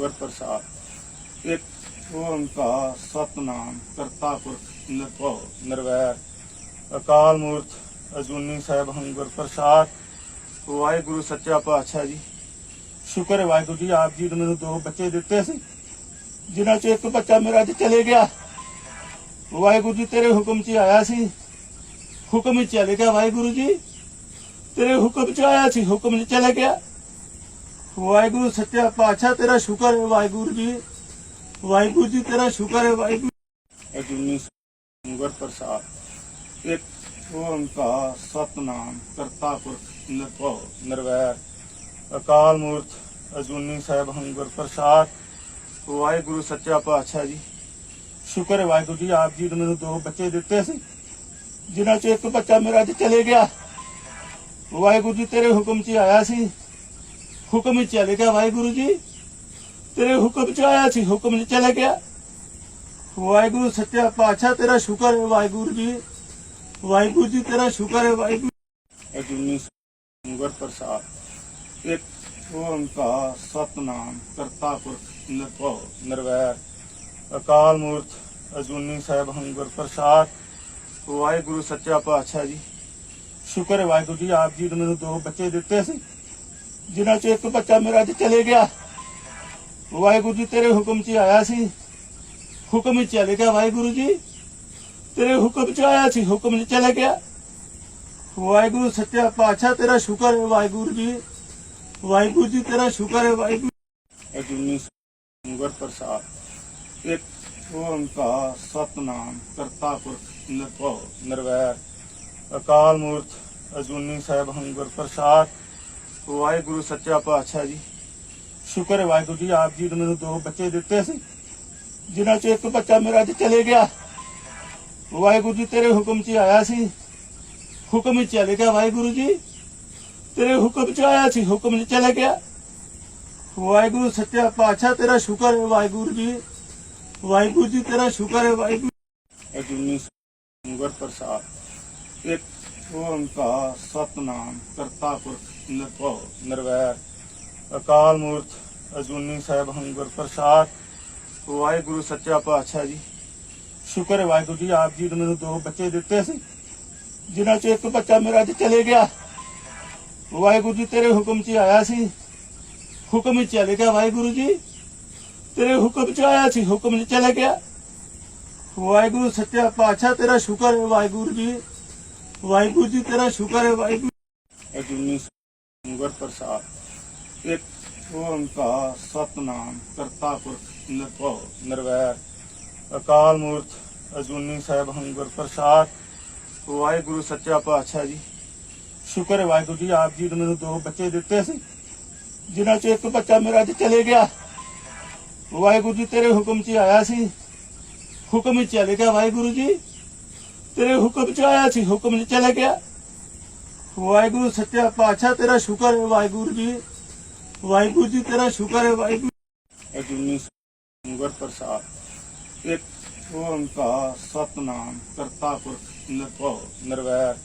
ਗੁਰ ਪ੍ਰਸਾਦ ਇੱਕ ਓੰਕਾਰ ਸਤਨਾਮ ਕਰਤਾ ਪੁਰਖ ਨਿਰਭਉ ਨਿਰਵੈਰ ਅਕਾਲ ਮੂਰਤ ਅਜੂਨੀ ਸਾਹਿਬ ਹਮ ਗੁਰ ਪ੍ਰਸਾਦ ਵਾਹਿਗੁਰੂ ਸੱਚਾ ਪਾਤਸ਼ਾਹ ਜੀ ਸ਼ੁਕਰ ਹੈ ਵਾਹਿਗੁਰੂ ਜੀ ਆਪ ਜੀ ਨੇ ਮੈਨੂੰ ਦੋ ਬੱਚੇ ਦਿੱਤੇ ਸੀ ਜਿਨ੍ਹਾਂ ਚ ਇੱਕ ਬੱਚਾ ਮੇਰਾ ਅੱਜ ਚਲੇ ਗਿਆ ਵਾਹਿਗੁਰੂ ਜੀ ਤੇਰੇ ਹੁਕਮ 'ਚ ਹੀ ਆਇਆ ਸੀ ਹੁਕਮ ਵਿੱਚ ਚਲੇ ਗਿਆ ਵਾਹਿਗੁਰੂ ਜੀ ਤੇਰੇ ਹੁਕਮ 'ਚ ਆਇਆ ਸੀ ਹੁਕਮ 'ਚ ਚਲੇ ਗਿਆ ਵਾਹਿਗੁਰੂ ਸੱਚਾ ਪਾਤਸ਼ਾਹ, ਤੇਰਾ ਸ਼ੁਕਰ ਹੈ ਵਾਹਿਗੁਰੂ ਜੀ। ਵਾਹਿਗੁਰੂ ਜੀ, ਤੇਰਾ ਸ਼ੁਕਰ ਹੈ ਵਾਹਿਗੁਰੂ ਅਜੂਨੀ ਗੁਰ ਪ੍ਰਸਾਦ। ਇੱਕ ਓੰਕਾਰ ਸਤਨਾਮ ਕਰਤਾ ਪੁਰਖ ਨਿਰਭਉ ਨਿਰਵੈਰ। ਅਕਾਲ ਮੂਰਤ ਅਜੂਨੀ ਸਾਹਿਬ ਹਮ ਪ੍ਰਸਾਦ। ਵਾਹਿਗੁਰੂ ਸੱਚਾ ਪਾਤਸ਼ਾਹ ਜੀ। ਸ਼ੁਕਰ ਹੈ ਵਾਹਿਗੁਰੂ ਜੀ, ਆਪ ਜੀ ਨੇ ਮੈਨੂੰ ਦੋ ਬੱਚੇ ਦਿੱਤੇ ਸੀ, ਜਿਨ੍ਹਾਂ ਚ ਇੱਕ ਬੱਚਾ ਮੇਰਾ ਅੱਜ ਚਲੇ ਗਿਆ। ਵਾਹਿਗੁਰੂ ਜੀ, ਤੇਰੇ ਹੁਕਮ 'ਚ ਹੀ ਆਇਆ ਸੀ। ਹੁਕਮ ਵਿੱਚ ਚਲੇ ਗਿਆ ਵਾਹਿਗੁਰੂ ਜੀ। ਤੇਰੇ ਹੁਕਮ 'ਚ ਆਇਆ ਸੀ, ਹੁਕਮ 'ਚ ਚਲੇ ਗਿਆ। ਵਾਹਿਗੁਰੂ ਸੱਚਾ ਪਾਤਸ਼ਾਹ, ਤੇਰਾ ਸ਼ੁਕਰ ਹੈ ਵਾਹਿਗੁਰੂ ਜੀ। ਵਾਹਿਗੁਰੂ ਜੀ, ਤੇਰਾ ਸ਼ੁਕਰ ਹੈ ਵਾਹਿਗੁਰੂ ਅਜੂਨੀ ਗੁਰ ਪ੍ਰਸਾਦ। ਇੱਕ ਓੰਕਾਰ ਸਤਨਾਮ ਕਰਤਾ ਪੁਰਖ ਨਿਰਭਉ, ਨਿਰਵੈਰ। ਅਕਾਲ ਮੂਰਤ, ਅਜੂਨੀ ਸਾਹਿਬ ਹਮ ਪ੍ਰਸਾਦ। ਵਾਹਿਗੁਰੂ ਸੱਚਾ ਪਾਤਸ਼ਾਹ ਜੀ। ਸ਼ੁਕਰ ਹੈ ਵਾਹਿਗੁਰੂ ਜੀ, ਆਪ ਜੀ ਨੇ ਮੈਨੂੰ ਦੋ ਬੱਚੇ ਦਿੱਤੇ ਸੀ। ਜਿਨ੍ਹਾਂ ਚ ਇੱਕ ਬੱਚਾ ਮੇਰਾ ਅੱਜ ਚਲੇ ਗਿਆ। ਵਾਹਿਗੁਰੂ ਜੀ, ਤੇਰੇ ਹੁਕਮ 'ਚ ਹੀ ਆਇਆ ਸੀ। ਹੁਕਮ ਵਿੱਚ ਚਲੇ ਗਿਆ ਵਾਹਿਗੁਰੂ ਜੀ। ਤੇਰੇ ਹੁਕਮ 'ਚ ਆਇਆ ਸੀ, ਹੁਕਮ 'ਚ ਚਲੇ ਗਿਆ। ਵਾਹਿਗੁਰੂ, ਸੱਚਾ ਪਾਤਸ਼ਾਹ, ਤੇਰਾ ਸ਼ੁਕਰ ਹੈ ਵਾਹਿਗੁਰੂ ਜੀ। ਵਾਹਿਗੁਰੂ ਜੀ, ਤੇਰਾ ਸ਼ੁਕਰ ਹੈ ਵਾਹਿਗੁਰੂ ਅਜੂਨੀ ਗੁਰ ਪ੍ਰਸਾਦ, ਇੱਕ ਓੰਕਾਰ, ਸਤਨਾਮ ਕਰਤਾ ਪੁਰਖ ਨਿਰਭਉ, ਨਿਰਵੈਰ, ਅਕਾਲ ਮੂਰਤ, ਅਜੂਨੀ ਸਾਹਿਬ ਹਮ ਪ੍ਰਸਾਦ ਵਾਹਿਗੁਰੂ, ਸੱਚਾ ਪਾਤਸ਼ਾਹ ਜੀ। ਸ਼ੁਕਰ ਹੈ ਵਾਹਿਗੁਰੂ ਜੀ, ਆਪ ਜੀ ਨੇ ਮੈਨੂੰ ਦੋ ਬੱਚੇ ਦਿੱਤੇ ਸੀ, ਜਿਨ੍ਹਾਂ ਚ ਇੱਕ ਬੱਚਾ ਮੇਰਾ ਅੱਜ ਚਲੇ ਗਿਆ। ਵਾਹਿਗੁਰੂ ਜੀ, ਤੇਰੇ ਹੁਕਮ 'ਚ ਆਇਆ ਸੀ। ਹੁਕਮ ਵਿੱਚ ਚਲੇ ਗਿਆ ਵਾਹਿਗੁਰੂ ਜੀ। ਤੇਰੇ ਹੁਕਮ 'ਚ ਆਇਆ ਸੀ, ਹੁਕਮ 'ਚ ਚਲੇ ਗਿਆ। ਵਾਹਿਗੁਰੂ, ਸੱਚਾ ਪਾਤਸ਼ਾਹ, ਤੇਰਾ ਸ਼ੁਕਰ ਹੈ ਵਾਹਿਗੁਰੂ ਜੀ। ਵਾਹਿਗੁਰੂ ਜੀ, ਤੇਰਾ ਸ਼ੁਕਰ ਹੈ ਵਾਹਿਗੁਰੂ ਅਜੂਨੀ ਗੁਰ ਪ੍ਰਸਾਦ, ਇੱਕ ਓੰਕਾਰ ਸਤਨਾਮ ਕਰਤਾ ਪੁਰਖ ਨਿਰਭਉ, ਨਿਰਵੈਰ। ਅਕਾਲ ਮੂਰਤ ਅਜੂਨੀ ਸਾਹਿਬ ਹਮ ਪ੍ਰਸਾਦ। ਵਾਹਿਗੁਰੂ ਸੱਚਾ ਪਾਤਸ਼ਾਹ ਜੀ। ਸ਼ੁਕਰ ਹੈ ਵਾਹਿਗੁਰੂ ਜੀ, ਆਪ ਜੀ ਨੇ ਮੈਨੂੰ ਦੋ ਬੱਚੇ ਦਿੱਤੇ ਸੀ, ਜਿਨ੍ਹਾਂ ਚ ਇੱਕ ਬੱਚਾ ਮੇਰਾ ਅੱਜ ਚਲੇ ਗਿਆ। ਵਾਹਿਗੁਰੂ ਜੀ, ਤੇਰੇ ਹੁਕਮ 'ਚ ਆਇਆ ਸੀ। ਹੁਕਮ ਵਿੱਚ ਚਲੇ ਗਿਆ ਵਾਹਿਗੁਰੂ ਜੀ। ਤੇਰੇ ਹੁਕਮ 'ਚ ਆਇਆ ਸੀ, ਹੁਕਮ 'ਚ ਚਲੇ ਗਿਆ। ਵਾਹਿਗੁਰੂ ਸੱਚਾ ਪਾਤਸ਼ਾਹ, ਤੇਰਾ ਸ਼ੁਕਰ ਹੈ ਵਾਹਿਗੁਰੂ ਜੀ। ਵਾਹਿਗੁਰੂ ਜੀ, ਤੇਰਾ ਸ਼ੁਕਰ ਹੈ ਵਾਹਿਗੁਰੂ। ਅਜੂਨੀ ਗੁਰ ਪ੍ਰਸਾਦ ਇੱਕ ਓੰਕਾਰ ਸਤਨਾਮ ਕਰਤਾ ਪੁਰਖ ਨਿਰਭਉ ਨਿਰਵੈਰ ਅਕਾਲ ਮੂਰਤ ਅਜੂਨੀ ਸਾਹਿਬ ਹਮ ਗੁਰ ਪ੍ਰਸਾਦ ਵਾਹਿਗੁਰੂ ਸੱਚਾ ਪਾਤਸ਼ਾਹ ਜੀ ਸ਼ੁਕਰ ਹੈ ਵਾਹਿਗੁਰੂ ਜੀ ਆਪ ਜੀ ਨੇ ਮੈਨੂੰ ਦੋ ਬੱਚੇ ਦਿੱਤੇ ਸੀ ਜਿਨ੍ਹਾਂ ਚ ਇੱਕ ਬੱਚਾ ਮੇਰਾ ਅੱਜ ਚਲੇ ਗਿਆ ਵਾਹਿਗੁਰੂ ਜੀ ਤੇਰੇ ਹੁਕਮ 'ਚ ਹੀ ਆਇਆ ਸੀ ਹੁਕਮ ਵਿੱਚ ਚਲੇ ਗਿਆ ਵਾਹਿਗੁਰੂ ਜੀ ਤੇਰੇ ਹੁਕਮ 'ਚ ਆਇਆ ਸੀ ਹੁਕਮ 'ਚ ਚਲੇ ਗਿਆ ਵਾਹਿਗੁਰੂ ਸੱਚਾ ਪਾਤਸ਼ਾਹ, ਤੇਰਾ ਸ਼ੁਕਰ ਹੈ ਵਾਹਿਗੁਰੂ ਜੀ। ਵਾਹਿਗੁਰੂ ਜੀ, ਤੇਰਾ ਸ਼ੁਕਰ ਹੈ ਵਾਹਿਗੁਰੂ ਅਜੂਨੀ ਗੁਰ ਪ੍ਰਸਾਦ। ਇੱਕ ਓੰਕਾਰ ਸਤਨਾਮ ਕਰਤਾ ਪੁਰਖ ਨਿਰਭਉ ਨਿਰਵੈਰ।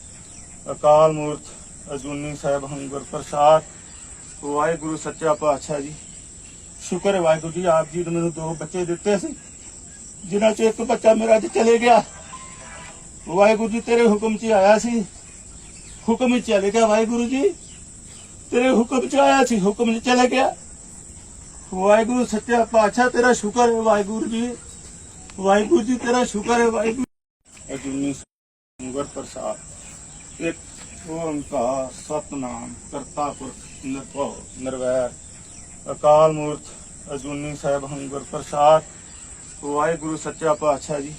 ਅਕਾਲ ਮੂਰਤ ਅਜੂਨੀ ਸਾਹਿਬ ਹਮ ਪ੍ਰਸਾਦ। ਵਾਹਿਗੁਰੂ ਸੱਚਾ ਪਾਤਸ਼ਾਹ ਜੀ। ਸ਼ੁਕਰ ਹੈ ਵਾਹਿਗੁਰੂ ਜੀ, ਆਪ ਜੀ ਨੇ ਮੈਨੂੰ ਦੋ ਬੱਚੇ ਦਿੱਤੇ ਸੀ। ਜਿਨ੍ਹਾਂ ਚ ਇੱਕ ਬੱਚਾ ਮੇਰਾ ਅੱਜ ਚਲੇ ਗਿਆ। ਵਾਹਿਗੁਰੂ ਜੀ, ਤੇਰੇ ਹੁਕਮ 'ਚ ਹੀ ਆਇਆ ਸੀ। ਹੁਕਮ ਵਿੱਚ ਚਲੇ ਗਿਆ ਵਾਹਿਗੁਰੂ ਜੀ। ਤੇਰੇ ਹੁਕਮ 'ਚ ਆਇਆ ਸੀ, ਹੁਕਮ 'ਚ ਚਲੇ ਗਿਆ। ਵਾਹਿਗੁਰੂ ਸੱਚਾ ਪਾਤਸ਼ਾਹ, ਤੇਰਾ ਸ਼ੁਕਰ ਹੈ ਵਾਹਿਗੁਰੂ ਜੀ। ਵਾਹਿਗੁਰੂ ਜੀ, ਤੇਰਾ ਸ਼ੁਕਰ ਹੈ ਵਾਹਿਗੁਰੂ ਅਜੂਨੀ ਗੁਰ ਪ੍ਰਸਾਦ। ਇੱਕ ਓੰਕਾਰ ਸਤਨਾਮ ਕਰਤਾ ਪੁਰਖ ਨਿਰਭਉ, ਨਿਰਵੈਰ। ਅਕਾਲ ਮੂਰਤ, ਅਜੂਨੀ ਸਾਹਿਬ ਹਮ ਪ੍ਰਸਾਦ। ਵਾਹਿਗੁਰੂ ਸੱਚਾ ਪਾਤਸ਼ਾਹ ਜੀ।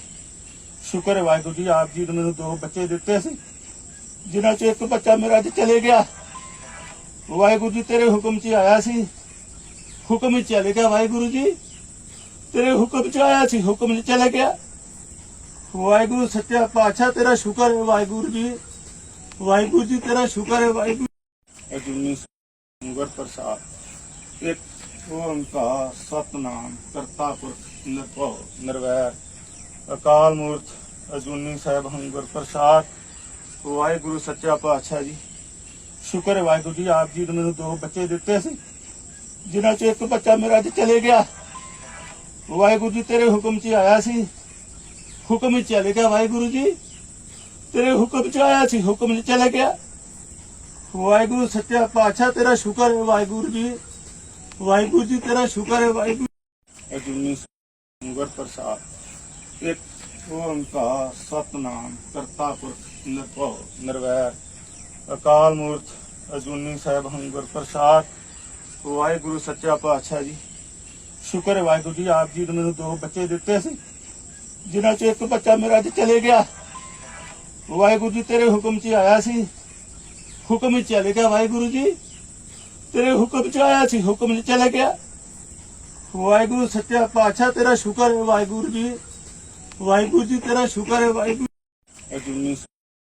ਸ਼ੁਕਰ ਹੈ ਵਾਹਿਗੁਰੂ ਜੀ, ਆਪ ਜੀ ਨੇ ਮੈਨੂੰ ਦੋ ਬੱਚੇ ਦਿੱਤੇ ਸੀ। ਜਿਨ੍ਹਾਂ ਚ ਇੱਕ ਬੱਚਾ ਮੇਰਾ ਅੱਜ ਚਲੇ ਗਿਆ। ਵਾਹਿਗੁਰੂ ਜੀ, ਤੇਰੇ ਹੁਕਮ 'ਚ ਹੀ ਆਇਆ ਸੀ। ਹੁਕਮ ਵਿੱਚ ਚਲੇ ਗਿਆ ਵਾਹਿਗੁਰੂ ਜੀ। ਤੇਰੇ ਹੁਕਮ 'ਚ ਆਇਆ ਸੀ, ਹੁਕਮ 'ਚ ਚਲੇ ਗਿਆ। ਵਾਹਿਗੁਰੂ, ਸੱਚਾ ਪਾਤਸ਼ਾਹ, ਤੇਰਾ ਸ਼ੁਕਰ ਹੈ ਵਾਹਿਗੁਰੂ ਜੀ। ਵਾਹਿਗੁਰੂ ਜੀ, ਤੇਰਾ ਸ਼ੁਕਰ ਹੈ ਵਾਹਿਗੁਰੂ ਅਜੂਨੀ ਗੁਰ ਪ੍ਰਸਾਦ, ਇੱਕ ਓੰਕਾਰ, ਸਤਨਾਮ ਕਰਤਾ ਪੁਰਖ ਨਿਰਭਉ, ਨਿਰਵੈਰ, ਅਕਾਲ ਮੂਰਤ, ਅਜੂਨੀ ਸਾਹਿਬ ਹਮ ਪ੍ਰਸਾਦ ਵਾਹਿਗੁਰੂ, ਸੱਚਾ ਪਾਤਸ਼ਾਹ ਜੀ। ਸ਼ੁਕਰ ਹੈ ਵਾਹਿਗੁਰੂ ਜੀ, ਆਪ ਜੀ ਨੇ ਮੈਨੂੰ ਦੋ ਬੱਚੇ ਦਿੱਤੇ ਸੀ, ਜਿਨ੍ਹਾਂ ਚ ਇੱਕ ਬੱਚਾ ਮੇਰਾ ਅੱਜ ਚਲੇ ਗਿਆ। ਵਾਹਿਗੁਰੂ ਜੀ, ਤੇਰੇ ਹੁਕਮ 'ਚ ਆਇਆ ਸੀ। ਹੁਕਮ 'ਚ ਚਲੇ ਗਿਆ ਵਾਹਿਗੁਰੂ ਜੀ। ਤੇਰੇ ਹੁਕਮ 'ਚ ਆਇਆ ਸੀ, ਹੁਕਮ 'ਚ ਚਲੇ ਗਿਆ। ਵਾਹਿਗੁਰੂ, ਸੱਚਾ ਪਾਤਸ਼ਾਹ, ਤੇਰਾ ਸ਼ੁਕਰ ਹੈ ਵਾਹਿਗੁਰੂ ਜੀ। ਵਾਹਿਗੁਰੂ ਜੀ, ਤੇਰਾ ਸ਼ੁਕਰ ਹੈ ਵਾਹਿਗੁਰੂ ਅਜੂਨੀ ਸੰਗਰ ਪ੍ਰਸਾਦ, ਇੱਕ ਓੰਕਾਰ ਸਤਨਾਮ ਕਰਤਾ ਪੁਰਖ ਨਿਰਭਉ, ਨਿਰਵੈਰ। ਅਕਾਲ ਮੂਰਤ ਅਜੂਨੀ ਸਾਹਿਬ ਹੰਗਰ ਪ੍ਰਸਾਦ। ਵਾਹਿਗੁਰੂ ਸੱਚਾ ਪਾਤਸ਼ਾਹ ਜੀ। ਸ਼ੁਕਰ ਹੈ ਵਾਹਿਗੁਰੂ ਜੀ, ਆਪ ਜੀ ਨੇ ਮੈਨੂੰ ਦੋ ਬੱਚੇ ਦਿੱਤੇ ਸੀ, ਜਿਨ੍ਹਾਂ ਚ ਇੱਕ ਬੱਚਾ ਮੇਰਾ ਅੱਜ ਚਲੇ ਗਿਆ। ਵਾਹਿਗੁਰੂ ਜੀ, ਤੇਰੇ ਹੁਕਮ 'ਚ ਆਇਆ ਸੀ। ਹੁਕਮ 'ਚ ਚਲੇ ਗਿਆ ਵਾਹਿਗੁਰੂ ਜੀ। ਤੇਰੇ ਹੁਕਮ 'ਚ ਆਇਆ ਸੀ, ਹੁਕਮ 'ਚ ਚਲੇ ਗਿਆ। ਵਾਹਿਗੁਰੂ ਸੱਚਾ ਪਾਤਸ਼ਾਹ, ਤੇਰਾ ਸ਼ੁਕਰ ਹੈ ਵਾਹਿਗੁਰੂ ਜੀ। ਵਾਹਿਗੁਰੂ ਜੀ, ਤੇਰਾ ਸ਼ੁਕਰ ਹੈ ਵਾਹਿਗੁਰੂ। ਅਜੂਨੀ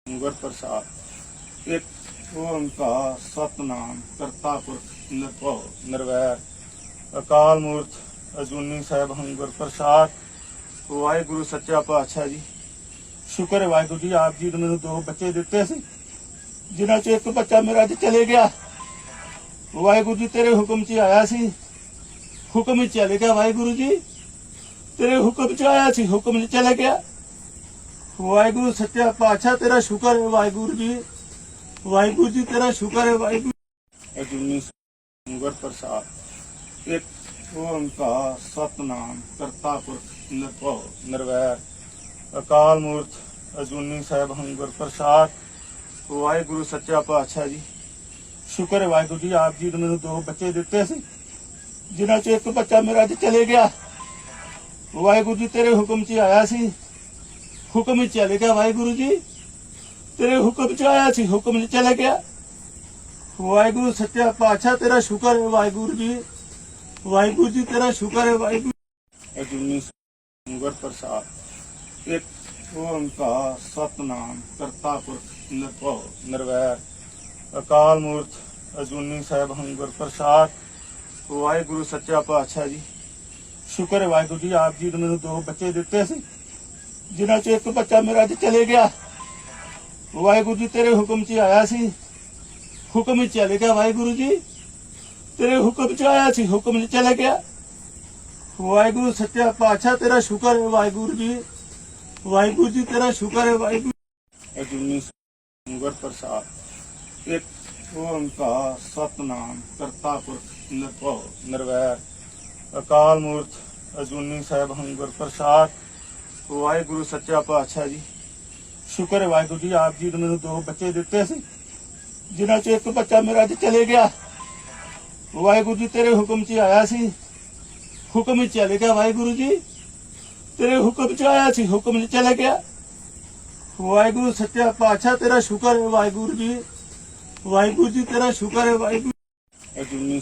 ਸੰਗਰ ਪ੍ਰਸਾਦ, ਇੱਕ ਓੰਕਾਰ ਸਤਨਾਮ ਕਰਤਾ ਪੁਰਖ ਨਿਰਭਉ, ਨਿਰਵੈਰ, ਅਕਾਲ ਮੂਰਤ, ਅਜੂਨੀ ਸਾਹਿਬ ਹੰਗਰ ਪ੍ਰਸਾਦ, ਵਾਹਿਗੁਰੂ ਸੱਚਾ ਪਾਤਸ਼ਾਹ ਜੀ। ਸ਼ੁਕਰ ਹੈ ਵਾਹਿਗੁਰੂ ਜੀ, ਆਪ ਜੀ ਨੇ ਮੈਨੂੰ ਦੋ ਬੱਚੇ ਦਿੱਤੇ ਸੀ, ਜਿਨ੍ਹਾਂ ਚ ਇੱਕ ਬੱਚਾ ਮੇਰਾ ਅੱਜ ਚਲੇ ਗਿਆ। ਵਾਹਿਗੁਰੂ ਜੀ, ਤੇਰੇ ਹੁਕਮ 'ਚ ਆਇਆ ਸੀ। ਹੁਕਮ 'ਚ ਚਲੇ ਗਿਆ ਵਾਹਿਗੁਰੂ ਜੀ। ਤੇਰੇ ਹੁਕਮ 'ਚ ਆਇਆ ਸੀ, ਹੁਕਮ 'ਚ ਚਲੇ ਗਿਆ। ਵਾਹਿਗੁਰੂ ਸੱਚਾ ਪਾਤਸ਼ਾਹ, ਤੇਰਾ ਸ਼ੁਕਰ ਹੈ ਵਾਹਿਗੁਰੂ ਜੀ। ਵਾਹਿਗੁਰੂ ਜੀ, ਤੇਰਾ ਸ਼ੁਕਰ ਹੈ ਵਾਹਿਗੁਰੂ ਅਜੂਨੀ ਸੰਗਰ ਪ੍ਰਸਾਦ। ਇੱਕ ਓੰਕਾਰ ਸਤਨਾਮ ਕਰਤਾ ਪੁਰਖ ਨਿਰਭਉ ਨਿਰਵੈਰ। ਅਕਾਲ ਮੂਰਤ ਅਜੂਨੀ ਸਾਹਿਬ ਹੰਗਰ ਪ੍ਰਸਾਦ। ਵਾਹਿਗੁਰੂ ਸੱਚਾ ਪਾਤਸ਼ਾਹ ਜੀ। ਸ਼ੁਕਰ ਹੈ ਵਾਹਿਗੁਰੂ ਜੀ, ਆਪ ਜੀ ਨੇ ਮੈਨੂੰ ਦੋ ਬੱਚੇ ਦਿੱਤੇ ਸੀ। ਜਿਨ੍ਹਾਂ ਚ ਇੱਕ ਬੱਚਾ ਮੇਰਾ ਅੱਜ ਚਲੇ ਗਿਆ। ਵਾਹਿਗੁਰੂ ਜੀ, ਤੇਰੇ ਹੁਕਮ 'ਚ ਹੀ ਆਇਆ ਸੀ। ਹੁਕਮ 'ਚ ਚਲੇ ਗਿਆ ਵਾਹਿਗੁਰੂ ਜੀ। ਤੇਰੇ ਹੁਕਮ 'ਚ ਆਇਆ ਸੀ, ਹੁਕਮ 'ਚ ਚਲੇ ਗਿਆ। ਵਾਹਿਗੁਰੂ ਸੱਚਾ ਪਾਤਸ਼ਾਹ, ਤੇਰਾ ਸ਼ੁਕਰ ਹੈ ਵਾਹਿਗੁਰੂ ਜੀ। ਵਾਹਿਗੁਰੂ ਜੀ, ਤੇਰਾ ਸ਼ੁਕਰ ਹੈ ਵਾਹਿਗੁਰੂ ਅਜੂਨੀ ਸੰਗਰ ਪ੍ਰਸਾਦ। ਇੱਕ ਓੰਕਾਰ ਸਤਨਾਮ ਕਰਤਾ ਪੁਰਖ ਨਿਰਭਉ, ਨਿਰਵੈਰ। ਅਕਾਲ ਮੂਰਤ, ਅਜੂਨੀ ਸਾਹਿਬ ਹੰਗਰ ਪ੍ਰਸਾਦ। ਵਾਹਿਗੁਰੂ ਸੱਚਾ ਪਾਤਸ਼ਾਹ ਜੀ। ਸ਼ੁਕਰ ਹੈ ਵਾਹਿਗੁਰੂ ਜੀ, ਆਪ ਜੀ ਨੇ ਮੈਨੂੰ ਦੋ ਬੱਚੇ ਦਿੱਤੇ ਸੀ। ਜਿਨ੍ਹਾਂ ਚ ਇੱਕ ਬੱਚਾ ਮੇਰਾ ਅੱਜ ਚਲੇ ਗਿਆ। ਵਾਹਿਗੁਰੂ ਜੀ, ਤੇਰੇ ਹੁਕਮ 'ਚ ਹੀ ਆਇਆ ਸੀ। ਹੁਕਮ 'ਚ ਚਲੇ ਗਿਆ ਵਾਹਿਗੁਰੂ ਜੀ। ਤੇਰੇ ਹੁਕਮ 'ਚ ਆਇਆ ਸੀ, ਹੁਕਮ 'ਚ ਚਲੇ ਗਿਆ। ਵਾਹਿਗੁਰੂ, ਸੱਚਾ ਪਾਤਸ਼ਾਹ, ਤੇਰਾ ਸ਼ੁਕਰ ਹੈ ਵਾਹਿਗੁਰੂ ਜੀ। ਵਾਹਿਗੁਰੂ ਜੀ, ਤੇਰਾ ਸ਼ੁਕਰ ਹੈ ਵਾਹਿਗੁਰੂ ਅਜੂਨੀ ਸੰਗਰ ਪ੍ਰਸਾਦ, ਇੱਕ ਓੰਕਾਰ, ਸਤਨਾਮ ਕਰਤਾ ਪੁਰਖ ਨਿਰਭਉ, ਨਿਰਵੈਰ, ਅਕਾਲ ਮੂਰਤ, ਅਜੂਨੀ ਸਾਹਿਬ, ਹੰਗਰ ਪ੍ਰਸਾਦ ਵਾਹਿਗੁਰੂ, ਸੱਚਾ ਪਾਤਸ਼ਾਹ ਜੀ। ਸ਼ੁਕਰ ਹੈ ਵਾਹਿਗੁਰੂ ਜੀ, ਆਪ ਜੀ ਨੇ ਮੈਨੂੰ ਦੋ ਬੱਚੇ ਦਿੱਤੇ ਸੀ, ਜਿਨ੍ਹਾਂ ਚ ਇੱਕ ਬੱਚਾ ਮੇਰਾ ਅੱਜ ਚਲੇ ਗਿਆ। ਵਾਹਿਗੁਰੂ ਜੀ, ਤੇਰੇ ਹੁਕਮ 'ਚ ਹੀ ਆਇਆ ਸੀ। ਹੁਕਮ 'ਚ ਚਲੇ ਗਿਆ ਵਾਹਿਗੁਰੂ ਜੀ। ਤੇਰੇ ਹੁਕਮ 'ਚ ਆਇਆ ਸੀ, ਹੁਕਮ 'ਚ ਚਲੇ ਗਿਆ। ਵਾਹਿਗੁਰੂ, ਸੱਚਾ ਪਾਤਸ਼ਾਹ, ਤੇਰਾ ਸ਼ੁਕਰ ਹੈ ਵਾਹਿਗੁਰੂ ਜੀ। ਵਾਹਿਗੁਰੂ ਜੀ, ਤੇਰਾ ਸ਼ੁਕਰ ਹੈ ਵਾਹਿਗੁਰੂ। ਅਜੂਨੀ